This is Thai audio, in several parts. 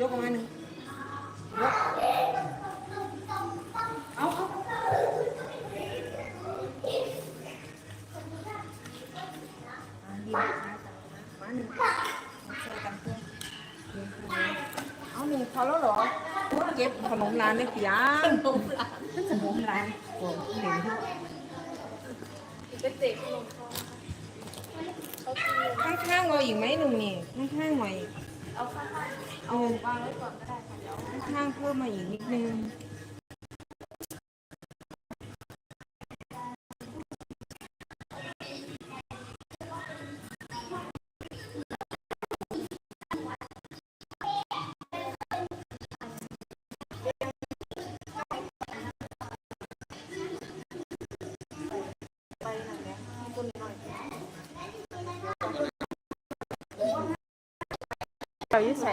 ยกออกมาหนึ่งยกเอาเอาดีมาหนึ่งช่วยกันเพื่อนเอาหนึ่งพอแล้วเหรอเก็บขนมร้านได้กี่อันขนมร้านขนมร้านโอ้ยหนึ่งเป็นเด็กขนมข้างๆเราอีกไหมหนึ่งนี่ข้างๆหน่อยเอาข้าง นก็ได้ค่ะเดี๋ยวข้างเพิ่มมาอีกนิดนึงไปหน่อยนะให้คนหน่อยเราอยู่ใส่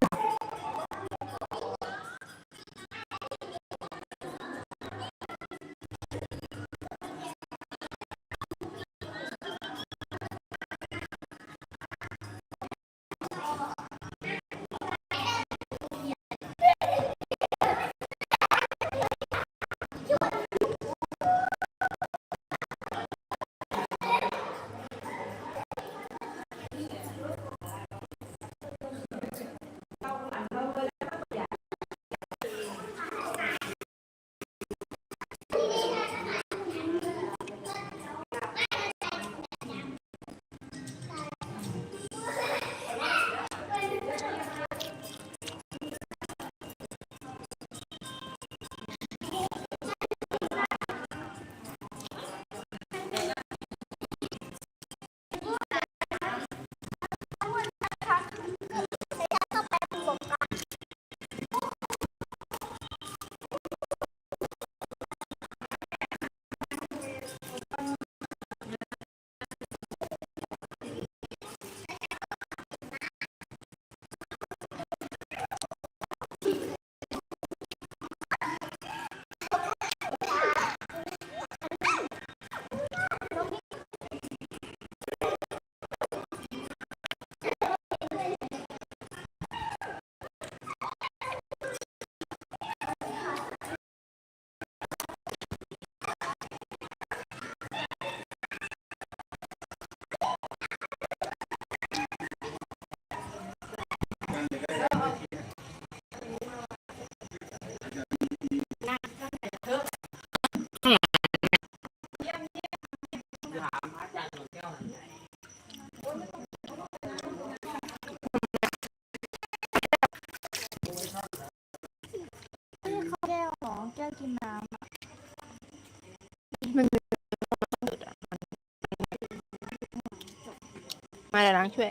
มาเดี๋ยวล้างช่วย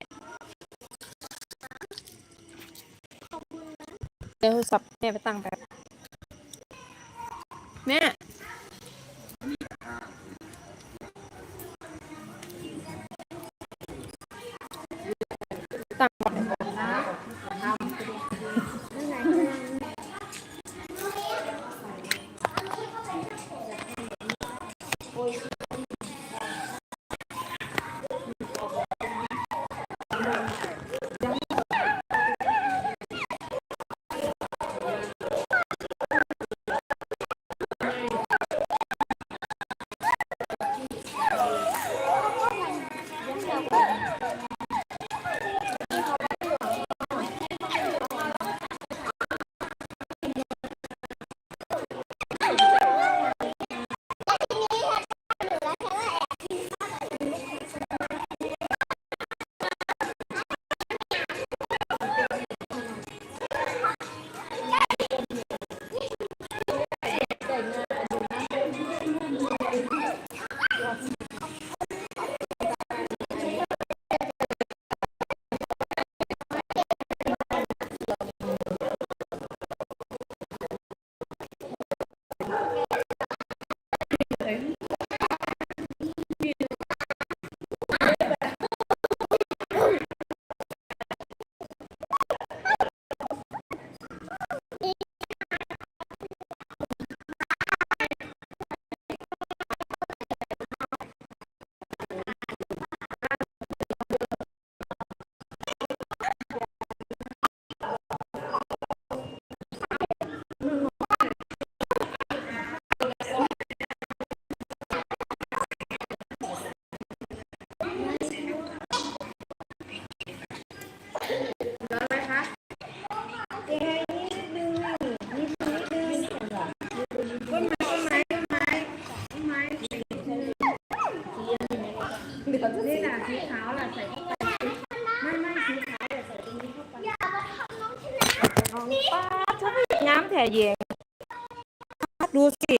เดี๋ยวโทรศัพท์แม่ไปตั้งแบบ งามแถ่เยงดูสิ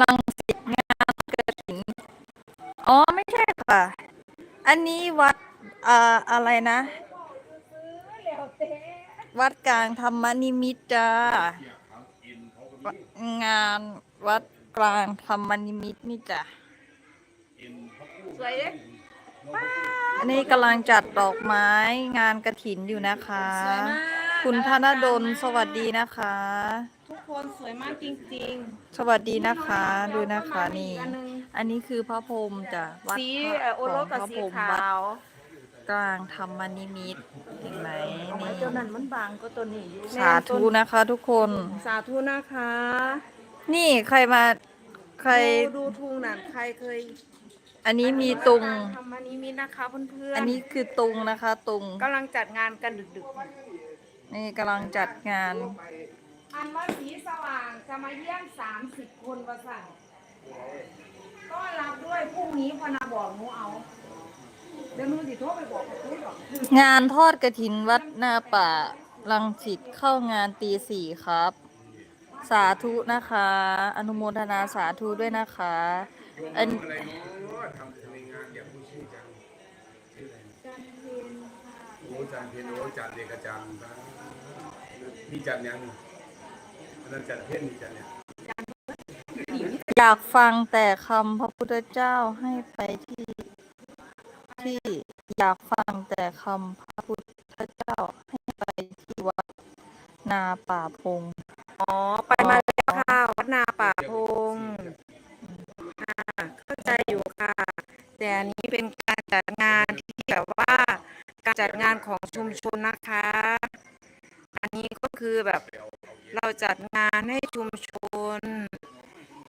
ลังสิตงานกระถิ่นอ๋อ ไม่ใช่ค่ะ อันนี้วัดเอ่ออะไรนะ วัดกลางธรรมนิมิตรจ้างานวัดกลางธรรมนิมิตรนี่จ้ะสวยเลยอันนี้กำลังจัดดอกไม้งานกระถินอยู่นะคะสวยมาก คุณธนดลสวัสดีนะคะ ทุกคนสวยมากจริงสวัสดีนะคะ ดูนะคะนี่ อันหนึ่งอันนี้คือพระพรหมจ้ะวัดสีพระเอ่อโอรสกับของสีพระพรหมขาวัดวกลางธรรมนิมิตรเห็นไหมนี่ตัวนั้นมันบางก็ตัวนี้อยู่สาธุนะคะ ทุกคน สาธุนะคะนี่ใครมาใคร ดูดูทุงนั่นใครเคยอันนี้มีตุง ทำมานี้มิตนะคะเพื่อนๆอันนี้คือตุงนะคะ ตุงกำลังจัดงานกันดึก นี่กำลังจัดงานๆอันว่าสีสว่างจะมาเยี่ยม30คนประสั่งก็รับด้วยพรุ่งนี้พนาบอกหนูเอาเดี๋ยวหนูสิโทรไปบอกกับคุณหรอกงานทอดกระถินวัดนาป่าลังสิตเข้างานตีสี่ครับ สาธุนะคะ อนุโมทนาสาธุด้วยนะคะ อันโอ้จานเพนโอ้จานเด็กอาจารย์นะ นี่จัดยังอันนั้นจัดเพนนี่จัดเนี่ยอยากฟังแต่คำพระพุทธเจ้าให้ไปที่ที่อยากฟังแต่คำพระพุทธเจ้าให้ไปที่วัดนาป่าพง อ๋อ ไปมาแล้วค่ะ วัดนาป่าพงค่ะเข้าใจอยู่ค่ะ แต่อันนี้เป็นการจัดงานที่แบบว่า การจัดงานของชุมชนนะคะ อันนี้ก็คือแบบเรา จัดงานให้ชุมชน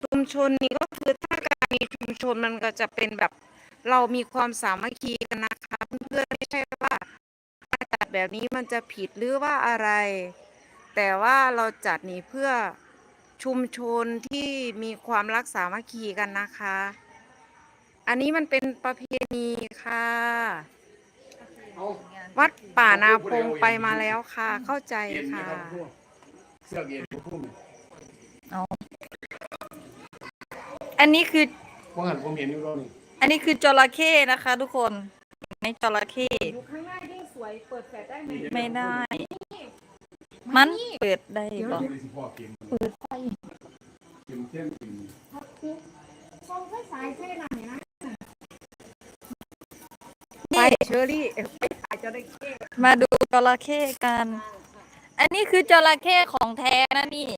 ชุมชนนี้ก็คือถ้าการมีชุมชนมันก็จะเป็นแบบ เรามีความสามัคคีกันนะคะเพื่อนๆไม่ใช่ว่าการจัดแบบนี้มันจะผิดหรือว่าอะไร แต่ว่าเราจัดนี้เพื่อชุมชนที่มีความรักสามัคคีกันนะคะ อันนี้มันเป็นประเพณีค่ะ วัดป่านาพงไปมาแล้วค่ะ เข้าใจเย็นไหมค่ะครับพวก เสื้อเย็นพวกพุ่มอันนี้คือพวกหันผมเห็นอยู่รอบนี้อันนี้คือจระเข้นะคะ ทุกคนเห็นไหมจระเข้อยู่ข้างหน้ายิ่งสวยเปิดแฟลชได้ไหมไม่ได้ มันเปิดได้ปะที่สิพ่อเกมเปิดไฟเกมเที่ยงกินส่งไฟสายเส้นอะไรนะไปนี่เชอรี่ไปสายจะได้เก้มาดูจระเข้กัน อันนี้คือจระเข้ของแท้นะนี่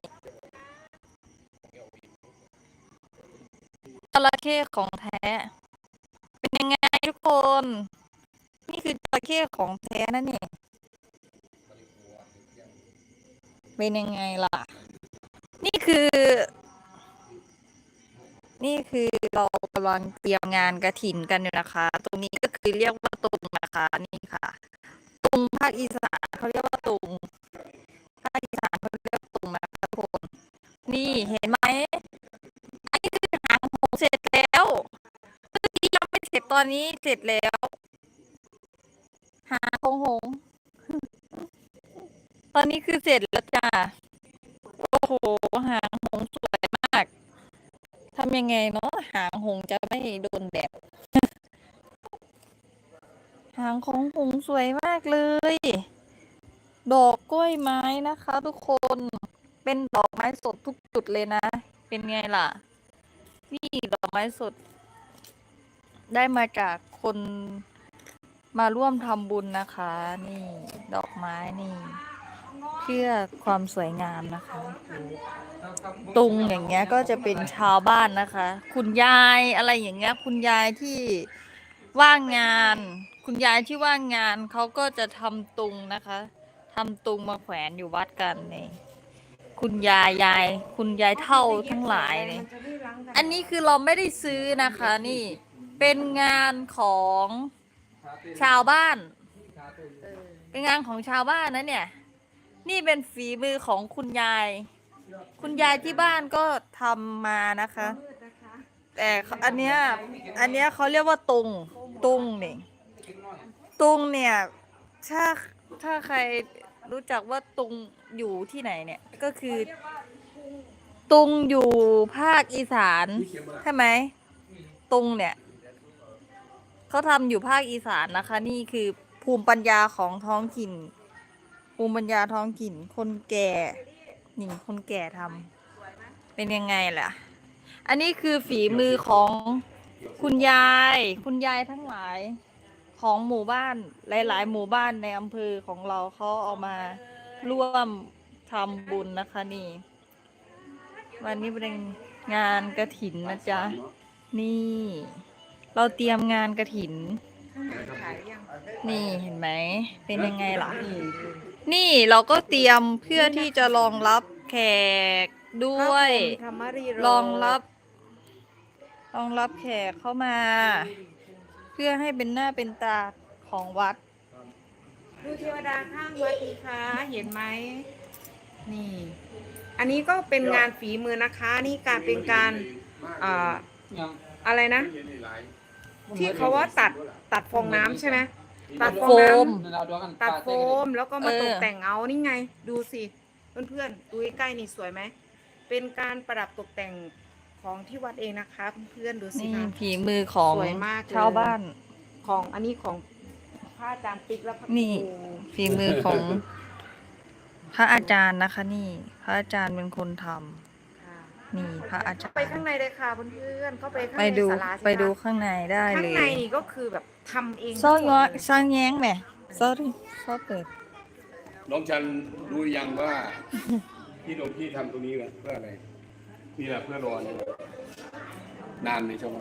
จระเข้ของแท้ เป็นยังไงทุกคน นี่คือจระเข้ของแท้นะนี่ เป็นยังไงล่ะ นี่คือ นี่คือเรากำลังเตรียมงานกระถินกันอยู่นะคะ ตรงนี้ก็คือเรียกว่าตุงนะคะนี่ค่ะตุงภาคอีสานเขาเรียกว่า อนนี้เสร็จแล้ว หางองหง ตอนนี้คือเสร็จแล้วจ้ะโอ้โห หางหงสวยมาก ทำยังไงเนาะหางหงจะไม่โดนแดด หางของหงสวยมากเลย ดอกกล้วยไม้นะคะทุกคน เป็นดอกไม้สดทุกจุดเลยนะ เป็นไงล่ะ นี่ดอกไม้สด ได้มาจากคนมาร่วมทำบุญนะคะ นี่ดอกไม้นี่ เพื่อความสวยงามนะคะ ตุงอย่างเงี้ยก็จะเป็นชาวบ้านนะคะ คุณยายอะไรอย่างเงี้ย คุณยายที่ว่างงาน คุณยายที่ว่างงานเขาก็จะทำตุงนะคะทำตุงมาแขวนอยู่วัดกันนี่คุณยายยาย คุณยายเท่าทั้งหลายนี่อันนี้คือเราไม่ได้ซื้อนะคะ นี่ เป็นงานของชาวบ้าน เป็นงานของชาวบ้านนะเนี่ย นี่เป็นฝีมือของคุณยาย คุณยายที่บ้านก็ทำมานะคะ แต่อันเนี้ยอันเนี้ยเขาเรียกว่าตุงตุงนี่ตุงเนี่ยถ้าถ้าใครรู้จักว่าตุงอยู่ที่ไหนเนี่ยก็คือ ตุงอยู่ภาคอีสานใช่ไหมตุงเนี่ย เขาทำอยู่ภาคอีสานนะคะ นี่คือภูมิปัญญาของท้องถิ่น ภูมิปัญญาท้องถิ่น คนแก่นี่คนแก่ทำเป็นยังไงล่ะ อันนี้คือฝีมือของคุณยาย คุณยายทั้งหลายของหมู่บ้านหลาย ๆ หมู่บ้านในอำเภอของเราเขาเอามาร่วมทำบุญนะคะนี่ วันนี้เป็นงานกระถินนะจ๊ะ นี่ เราเตรียมงานกระถินขายยังนี่เห็นไหม เป็นยังไงล่ะ นี่เราก็เตรียมเพื่อที่จะรองรับแขกด้วย ธรรมรีโรองรับ รองรับแขกเข้ามา เพื่อให้เป็นหน้าเป็นตาของวัด ดูเทวดาข้างวัดดีคะเห็นไหม นี่ อันนี้ก็เป็นงานฝีมือนะคะ นี่การเป็นการอ่าอะไรนะ ที่เขาว่าตัดตัดฟองน้ำใช่ไหมตัดฟองโฟน้มำตัดโฟมแล้วก็มาเออ ตกแต่งเอานี่ไง ดูสิเพื่อนๆดูใกล้ๆนี่สวยไหมเป็นการประดับตกแต่งของที่วัดเองนะคะเพื่อนๆดูสินี่คะ ฝีมือของสวยมากเลย ชาวบ้าน ของอันนี้ของพระอาจารย์ปิ๊กและพระนี่ครูฝีมือของ พระอาจารย์นะคะ นี่ พระอาจารย์เป็นคนทำ ค่ะนี่พระอาจารย์ไปข้างในเลยค่ะเพื่อนๆเข้าไปข้างไปในดูศาลาสิคะไปดูข้างในได้ข้าเลงในยนี่ก็คือแบบทำเองซอยทั้งหมง้อดเลยซอยแย้งแหม่ sorry ซอเปิด น้องจันรู้หรือยังว่า ที่หลวงพี่ทำตรงนี้นะเพื่ออะไรนี่แหละเพื่อรอนนานในช่วง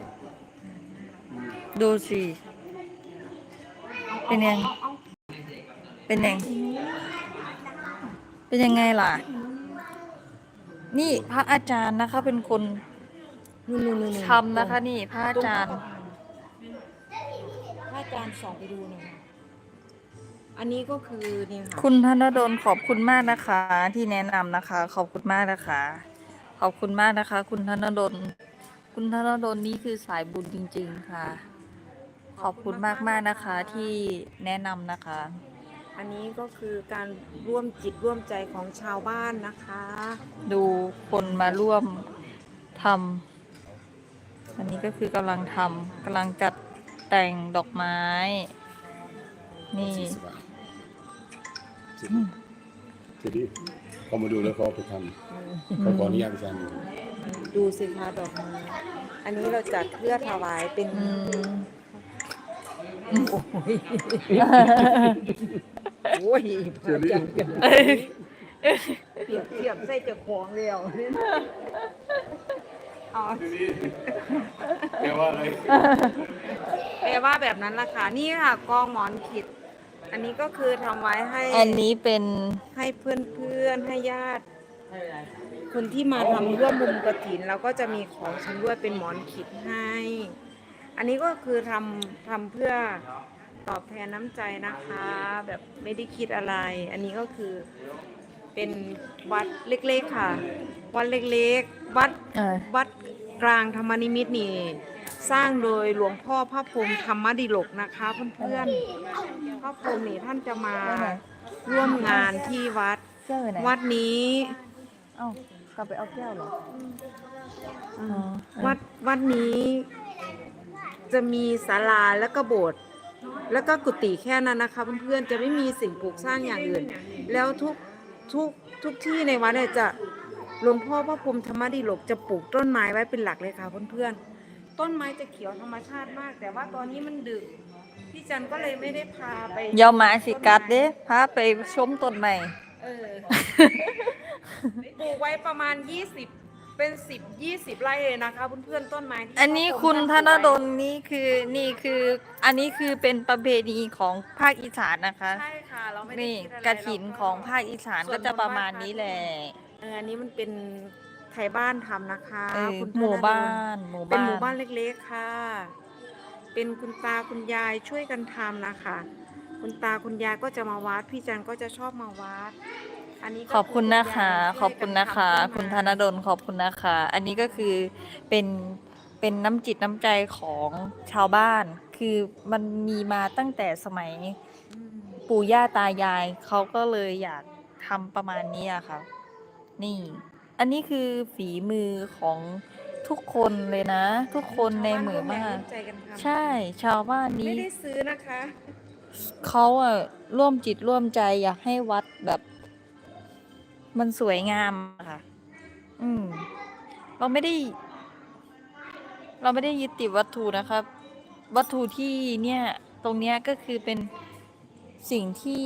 ดูสิ เป็นยัง เป็นยัง เป็นยังไงล่ะ นี่พระอาจารย์นะคะ เป็นคนนู่นๆๆๆทำนะคะ นี่พระอาจารย์ พระอาจารย์ส่องไปดูหน่อยอันนี้ก็คือนี่ค่ะคุณธนดลขอบคุณมากนะคะ ที่แนะนำนะคะ ขอบคุณมากนะคะ ขอบคุณมากนะคะ คุณธนดลคุณธนดลนี่คือสายบุญจริง ๆ ค่ะ ขอบคุณมากๆนะคะที่แนะนำนะคะ อันนี้ก็คือการร่วมจิตร่วมใจของชาวบ้านนะคะ ดูคนมาร่วมทำอันนี้ก็คือกำลังทำกำลังจัดแต่งดอกไม้ นี่ทีนี้เขามาดูแล้วเขาเอาไปทำเขาขออนุญาตอาจารย์ดูสิคะดอกไม้อันนี้เราจัดเพื่อถวายเป็นอืม โอ้ยเจอรี่เปรียบเทียบใส่เจะของเร็วเอาแปลว่าอะไรแปลว่าแบบนั้นล่ะค่ะ นี่ค่ะกองหมอนขิด อันนี้ก็คือทำไว้ให้อันนี้เป็นให้เพื่อนเพื่อนให้ญาติ คนที่มาทำร่วมมุมกระถินเราก็จะมีของชำร่วยเป็นหมอนขิดให้ อันนี้ก็คือทำทำเพื่อ ตอบแทนน้ำใจนะคะ แบบไม่ได้คิดอะไร อันนี้ก็คือเป็นวัดเล็กๆค่ะ วัดเล็กๆ วัดเอ่อวัดกลางธรรมนิมิตรนี่ สร้างโดยหลวงพ่อพระพรหมธรรมดิลกนะคะเพื่อนๆพระพรหมนี่ท่านจะมาร่วมงานที่วัดแก้วอยู่ไหนวัดนี้ เอ้ากลับไปเอาแก้วเหรอ อ๋อ วัดวัดนี้จะมีศาลาแล้วก็โบสถ์ แล้วก็กุฏิแค่นั้นนะคะเพื่อนๆจะไม่มีสิ่งปลูกสร้างอย่างอื่น แล้วทุกทุกทุกที่ในวัดเนี่ยจะหลวงพ่อพระพรหมธรรมดิลกจะปลูกต้นไม้ไว้เป็นหลักเลยค่ะเพื่อนๆต้นไม้จะเขียวธรรมชาติมาก แต่ว่าตอนนี้มันดึกพี่จันก็เลยไม่ได้พาไปเยาวมาสิกัดเด้พาไปชมต้นใหม่เออปลูกไว้ประมาณ20 เป็น10 20ไร่เลยนะคะเพื่อนๆต้นไม้ที่อันนี้พ่คุณผมธท่านนปดลูกลไว้นี่คือนี่คือ อันนี้คือเป็นประเพณีของภาคอีสานนะคะ ใช่ค่ะเราไม่ได้นี่คิดอะไรกระถินเราก็ของภาคอีสานส่วก็นจะบุญประมาณไหว้พระนี้แหละเอออันนี้มันเป็นไทยบ้านทำนะคะเออคุณหมู่ธดลบ้านหมู่เป็นบ้าน หมู่บ้านเล็กๆค่ะ เป็นคุณตาคุณยายช่วยกันทำนะคะ คุณตาคุณยายก็จะมาวัด พี่จันก็จะชอบมาวัดอันนี้ก็ ขอบคุณนะคะยายขอบคุณนะคะช่วยกัคุณธทำนดลขอบคุณนะคะ อันนี้ก็คือเป็นเป็นน้ำจิตน้ำใจของชาวบ้าน คือมันมีมาตั้งแต่สมัยอืมปู่ย่าตายายเขาก็เลยอยากทำประมาณนี้อะค่ะ นี่ อันนี้คือฝีมือของทุกคนเลยนะ ทุกคนในหมู่บ้านชวร่วมแรงร่วมใจกันทำใช่ชาวบ้านไม่นี้ได้ซื้อนะคะเขาอะร่วมจิตร่วมใจอยากให้วัดแบบ มันสวยงามอะค่ะ อืม เราไม่ได้ เราไม่ได้ยึดติดวัตถุนะครับ วัตถุที่เนี่ย ตรงเนี้ยก็คือเป็นสิ่งที่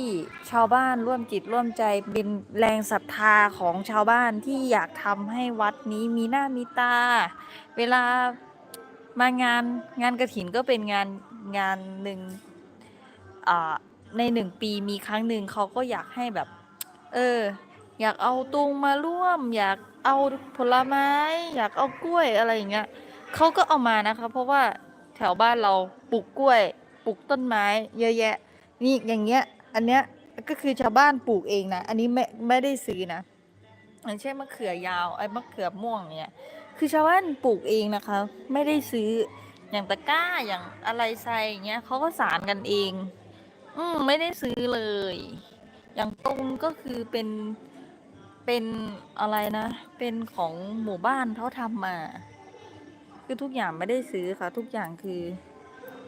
ชาวบ้านร่วมจิตร่วมใจเป็นแรงศรัทธาของชาวบ้านที่อยากทำให้วัดนี้มีหน้ามีตา เวลามางานงานกระถินก็เป็นงานงานหนึ่งอ่าในหนึ่งปีมีครั้งหนึ่งเขาก็อยากให้แบบ เออ อยากเอาตุงมาร่วม อยากเอาผลไม้ อยากเอากล้วยอะไรอย่างเงี้ยเขาก็เอามานะคะ เพราะว่าแถวบ้านเราปลูกกล้วยปลูกต้นไม้ เยอะแยะ นี่อย่างเงี้ย อันเนี้ยก็คือชาวบ้านปลูกเองนะ อันนี้ไม่ไม่ได้ซื้อนะอย่างเช่นมะเขือยาวไอ้มะเขือม่วงเนี่ย คือชาวบ้านปลูกเองนะคะ ไม่ได้ซื้ออย่างตะกร้าอย่างอะไรใส่อย่างเงี้ยเขาก็สารกันเอง อืมไม่ได้ซื้อเลย อย่างตรงก็คือเป็น เป็นอะไรนะ เป็นของหมู่บ้านเขาทำมา คือทุกอย่างไม่ได้ซื้อค่ะ ทุกอย่างคือ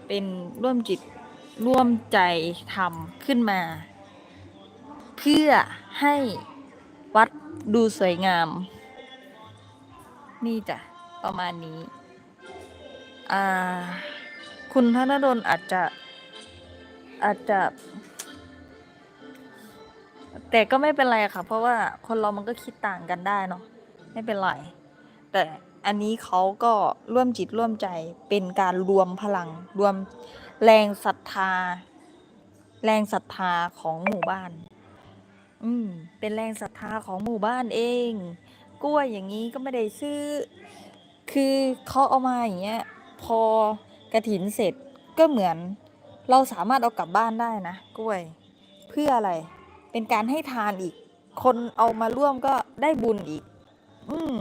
เป็นร่วมจิตร่วมใจทำขึ้นมา เพื่อให้วัดดูสวยงาม นี่จ้ะ ประมาณนี้คุณธนดลอาจจะอาจจะ แต่ก็ไม่เป็นไรค่ะ เพราะว่าคนเรามันก็คิดต่างกันได้เนาะไม่เป็นไร แต่อันนี้เขาก็ร่วมจิตร่วมใจเป็นการรวมพลัง รวมแรงศรัทธา แรงศรัทธาของหมู่บ้าน อืม เป็นแรงศรัทธาของหมู่บ้านเอง กล้วยอย่างนี้ก็ไม่ได้ซื้อ คือเขาเอามาอย่างเงี้ย พอกระถินเสร็จก็เหมือน เราสามารถเอากลับบ้านได้นะ กล้วย เพื่ออะไร เป็นการให้ทานอีก คนเอามาร่วมก็ได้บุญอีก อืม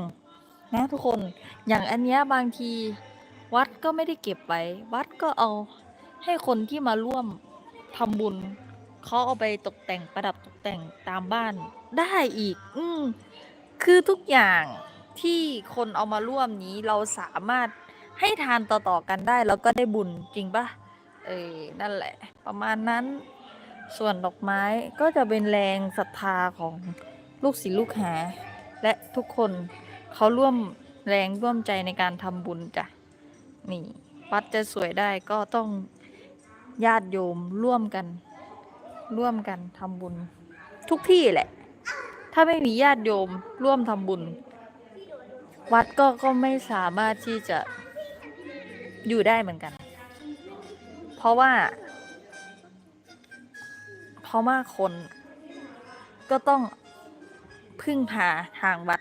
นะทุกคนอย่างอันเนี้ยบางทีวัดก็ไม่ได้เก็บไว้ วัดก็เอาให้คนที่มาร่วมทำบุญเขาเอาไปตกแต่งประดับตกแต่งตามบ้านได้อีก อืมคือทุกอย่างที่คนเอามาร่วมนี้เราสามารถให้ทานต่อๆกันได้ แล้วก็ได้บุญจริงปะเออนั่นแหละ ประมาณนั้น ส่วนดอกไม้ก็จะเป็นแรงศรัทธาของลูกศิษย์ลูกหา และทุกคนเขาร่วมแรงร่วมใจในการทำบุญจ้ะนี่วัดจะสวยได้ก็ต้องญาติโยมร่วมกัน ร่วมกันทำบุญ ทุกที่แหละ ถ้าไม่มีญาติโยมร่วมทำบุญ วัดก็ก็ไม่สามารถที่จะอยู่ได้เหมือนกัน เพราะว่า เพราะว่าคน ก็ต้องพึ่งพาทางวัด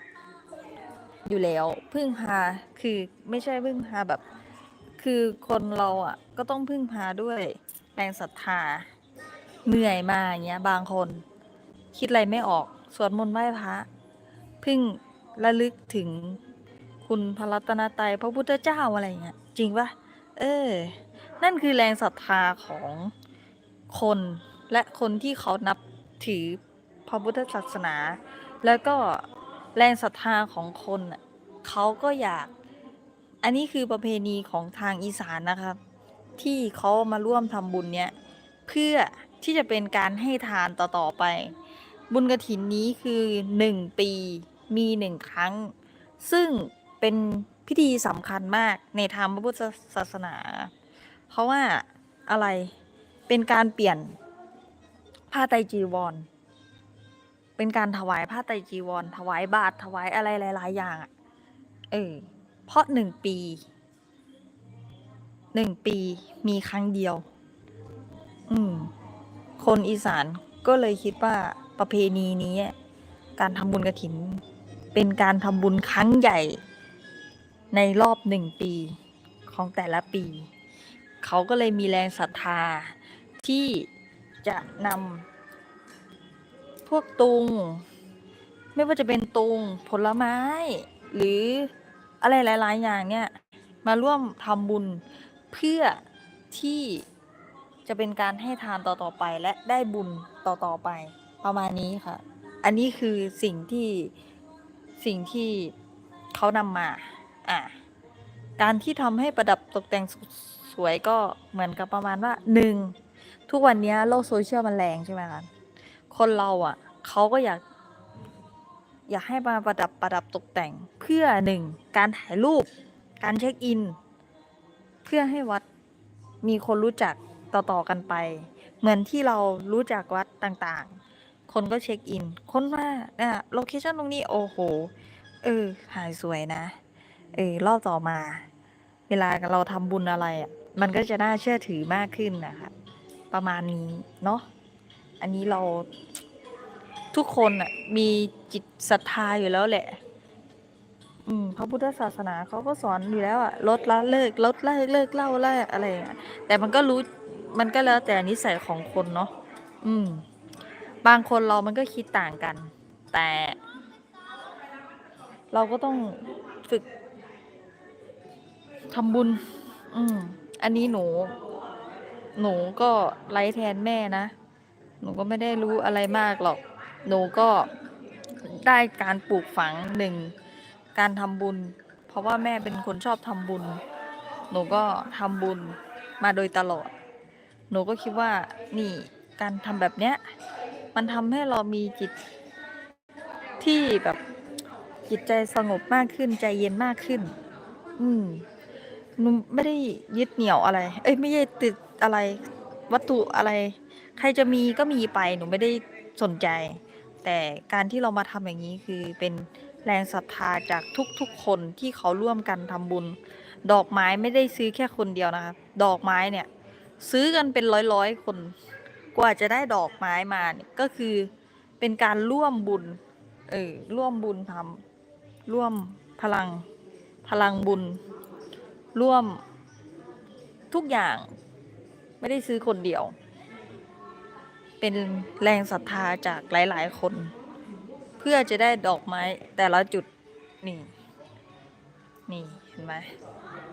อยู่แล้ว พึ่งพาคือไม่ใช่พึ่งพาแบบ คือคนเราอะ ก็ต้องพึ่งพาด้วยแรงศรัทธาเหนื่อยมาอย่างเงี้ย บางคน คิดอะไรไม่ออกสวดมนต์ไหว้พระพึ่งระลึกถึงคุณพระรัตนตรัยพระพุทธเจ้าอะไรเงี้ยจริงปะเออ นั่นคือแรงศรัทธาของคน และคนที่เขานับถือพระพุทธศาสนา แล้วก็แรงศรัทธาของคนเขาก็อยาก อันนี้คือประเพณีของทางอีสานนะครับที่เขามาร่วมทำบุญเนี้ยเพื่อที่จะเป็นการให้ทานต่อๆไป บุญกระถินนี้คือหนึ่งปีมีหนึ่งครั้ง ซึ่งเป็นพิธีสำคัญมากในทางพระพุทธศาสนา เพราะว่าอะไรเป็นการเปลี่ยน ผ้าไตรจีวร เป็นการถวายผ้าไตรจีวร ถวายบาตรถวายอะไรหลาย ๆ อย่างอะเออ เพราะหนึ่งปีหนึ่งปีมีครั้งเดียว อืม คนอีสานก็เลยคิดว่าประเพณีนี้ การทำบุญกระถิน เป็นการทำบุญครั้งใหญ่ ในรอบหนึ่งปีของแต่ละปี เขาก็เลยมีแรงศรัทธาที่ จะนำพวกตุง ไม่ว่าจะเป็นตุงผลไม้ หรืออะไรหลาย ๆ อย่างเนี่ย มาร่วมทำบุญเพื่อที่จะเป็นการให้ทานต่อ ๆ ไปและได้บุญต่อ ๆ ไปประมาณนี้ค่ะ อันนี้คือสิ่งที่สิ่งที่เขานำมา อะการที่ทำให้ประดับตกแต่งสวยก็เหมือนกับประมาณว่าหนึ่ง ทุกวันนี้โลกโซเชียลมันแรงใช่ไหมคะคนเราอะเขาก็อยาก อยากให้มาประดับประดับตกแต่งเพื่อหนึ่งการถ่ายรูป การเช็คอิน เพื่อให้วัดมีคนรู้จักต่อๆกันไป เหมือนที่เรารู้จักวัดต่างๆ คนก็เช็คอิน คนว่าเนี่ยโลเคชั่นตรงนี้โอ้โห เออถ่ายสวยนะ เออรอบต่อมา เวลาเราทำบุญอะไรอะ มันก็จะน่าเชื่อถือมากขึ้นนะคะ ประมาณนี้เนาะอันนี้เราทุกคนอะมีจิตศรัทธาอยู่แล้วแหละ อืมพระพุทธศาสนาเขาก็สอนอยู่แล้วอะลดละเลิกลดลิกเลิกเล่าลิกอะไรอย่างเงี้ยแต่มันก็รู้มันก็แล้วแต่นิสัยของคนเนาะอืม บางคนเรามันก็คิดต่างกัน แต่ เราก็ต้องฝึกทำบุญ อืม อันนี้หนู หนูก็ไร้แทนแม่นะ หนูก็ไม่ได้รู้อะไรมากหรอก หนูก็ได้การปลูกฝังหนึ่งการทำบุญ เพราะว่าแม่เป็นคนชอบทำบุญ หนูก็ทำบุญมาโดยตลอด หนูก็คิดว่านี่การทำแบบเนี้ย มันทำให้เรามีจิตที่แบบจิตใจสงบมากขึ้นใจเย็นมากขึ้น อืมหนูไม่ได้ยึดเหนี่ยวอะไร เอ้ยไม่ได้ติด อะไรวัตถุอะไร ใครจะมีก็มีไปหนูไม่ได้สนใจ แต่การที่เรามาทำอย่างนี้คือเป็นแรงศรัทธาจากทุกๆคนที่เขาร่วมกันทำบุญ ดอกไม้ไม่ได้ซื้อแค่คนเดียวนะคะดอกไม้เนี่ย ซื้อกันเป็นร้อยๆคน กว่าจะได้ดอกไม้มาเนี่ยก็คือเป็นการร่วมบุญเออร่วมบุญทำร่วมพลังพลังบุญ ร่วมทุกอย่าง ไม่ได้ซื้อคนเดียว เป็นแรงศรัทธาจากหลาย ๆ คน เพื่อจะได้ดอกไม้แต่ละจุดนี่นี่เห็นไหม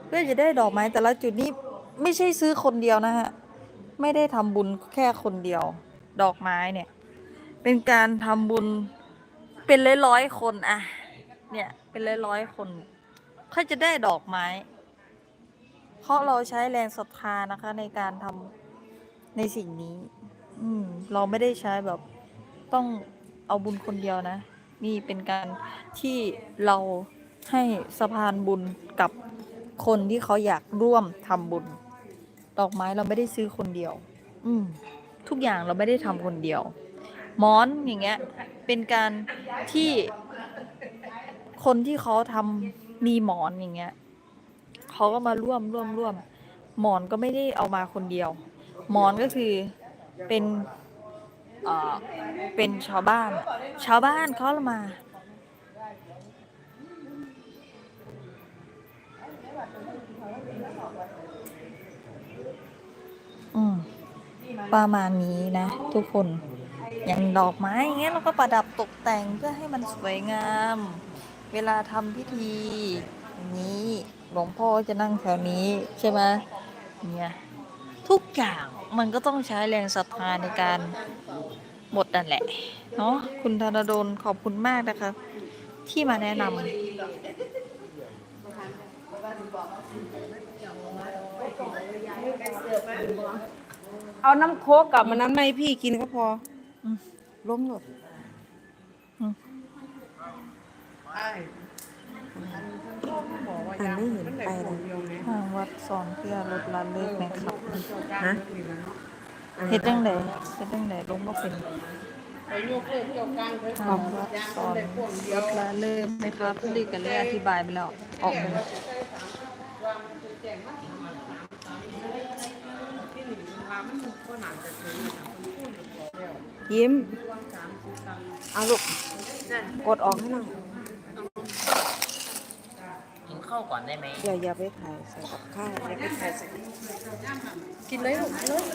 เพื่อจะได้ดอกไม้แต่ละจุดนี้ไม่ใช่ซื้อคนเดียวนะฮะไม่ได้ทำบุญแค่คนเดียว ดอกไม้เนี่ย เป็นการทำบุญเป็นร้อยๆคนอะเนี่ยเป็นร้อยๆคนเขาจะได้ดอกไม้ เพราะเราใช้แรงศรัทธานะคะในการทำในสิ่งนี้ อืม เราไม่ได้ใช้แบบต้องเอาบุญคนเดียวนะ นี่เป็นการที่เราให้สะพานบุญกับคนที่เขาอยากร่วมทำบุญ ดอกไม้เราไม่ได้ซื้อคนเดียว อืม ทุกอย่างเราไม่ได้ทำคนเดียวหมอนอย่างเงี้ย เป็นการที่คนที่เขาทำมีหมอนอย่างเงี้ย เขาก็มาร่วมร่วมร่วม หมอนก็ไม่ได้เอามาคนเดียว หมอนก็คือเป็นเอ่อเป็นชาวบ้าน ชาวบ้านเขามา อืมประมาณนี้นะ ทุกคน อย่างดอกไม้อย่างเงี้ยเราก็ประดับตกแต่งเพื่อให้มันสวยงาม เวลาทำพิธีนี้ หลวงพ่อจะนั่งแถวนี้ใช่ไหมเนี่ยทุกอย่างมันก็ต้องใช้แรงศรัทธาในการหมดนั่นแหละเนาะคุณธนดลขอบคุณมากนะคะที่มาแนะนำเอาน้ำโค้กกับมันนั้นไม่พี่กินก็พออมล้มหลดอืมเอ่านไม่เห็นไปเลยทางวัดสอนเพื่อลดละเลิกไหมครับฮะเฮ็ดจังไดเฮ็ดจังไดลงบ่เป็นไปยกเลิกเกี่ยวกันเลยทางวัดสอนลดละเลิกไหมครับพี่ลีก็เลยอธิบายไปแล้ว ออกไปยิ้ม เอาลูก กดออกให้หน่อย ข้าวก่อนได้ไหม อย่าอย่าไปถ่ายใส่กับข้าวอย่าไปถ่ายใส่กินเลยลูกเลย